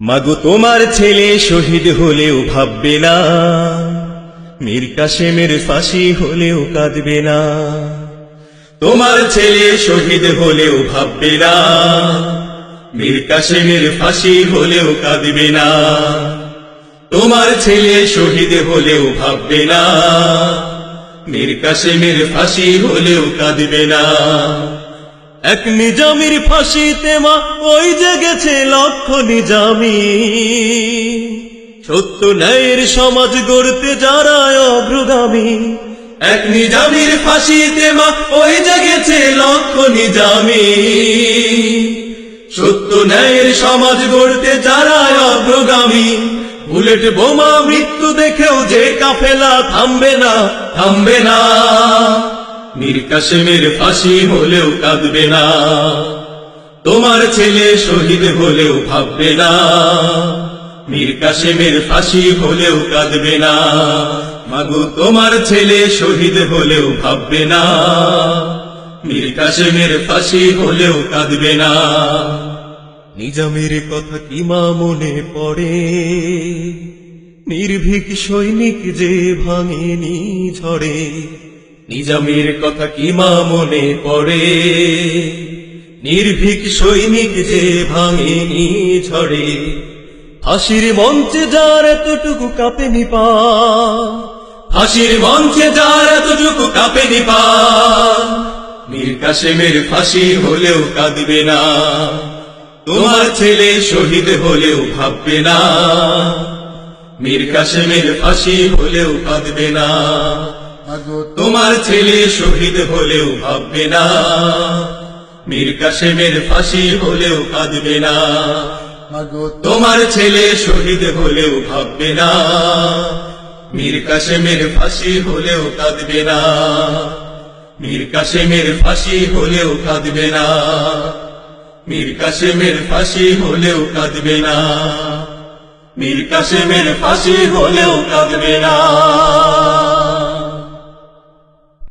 মাগো, তোমার ছেলে শহীদ হলেও ভাববে না। মীর কাসেমের ফাঁসি হলেও কাঁদবে না। তোমার ছেলে শহীদ হলেও ভাববে না। মীর কাসেমের ফাঁসি হলেও কাঁদবে না। তোমার ছেলে শহীদ হলেও ভাববে না। মীর কাসেমের ফাঁসি হলেও কাঁদবে না। এক নিজামির ফাঁসিতে মা, ওই যে গেছে লক্ষ নিজামি। সত্য ন্যায়ের সমাজ গড়তে যারা অগ্রগামী, এক নিজামির ফাঁসিতে মা, ওই যে গেছে লক্ষ নিজামি। সত্য ন্যায়ের সমাজ গড়তে যারা অগ্রগামী, বুলেট বোমা মৃত্যু দেখেও যে কাফেলা থামবে না থামবে না। মীর কাসেমের ফাঁসি হলেও কাঁদবে না। তোমার ছেলে শহীদ হলেও ভাববে না। মীর কাসেমের ফাঁসি হলেও কাঁদবে না। মাগু, তোমার ছেলে শহীদ হলেও ভাববে না। মীর কাসেমের ফাঁসি হলেও কাঁদবে না। নিজামের কথা কি মা মনে পড়ে? নির্ভীক সৈনিক যে ভাঙেনি ঝড়ে। নিজামের কথা কি মা মনে পড়ে? নির্ভীক সৈনিক যে ভাঙেনি ঝড়ে, ফাঁসির মঞ্চে যার এতটুকু কাঁপেনি পা ফাঁসির মঞ্চে যার এতটুকু কাঁপেনি পা মীর কাসেমের ফাঁসি হলেও কাঁদবে না। তোমার ছেলে শহীদ হলেও ভাববে না। মীর কাসেমের ফাঁসি হলেও কাঁদবে না। তোমার ছেলে শহীদ হলেও ভাববে না। মীর কাসেমের ফাঁসি হলেও কাঁদবে না। তোমার ছেলে শহীদ হলেও ভাববে না। মীর কাসেমের ফাঁসি হলেও কাঁদবে না। মীর কাসেমের ফাঁসি হলেও কাঁদবে না। মীর কাসেমের ফাঁসি হলেও কাঁদবে না। মীর কাশেমের ফাঁসি হলেও কাঁদবে না।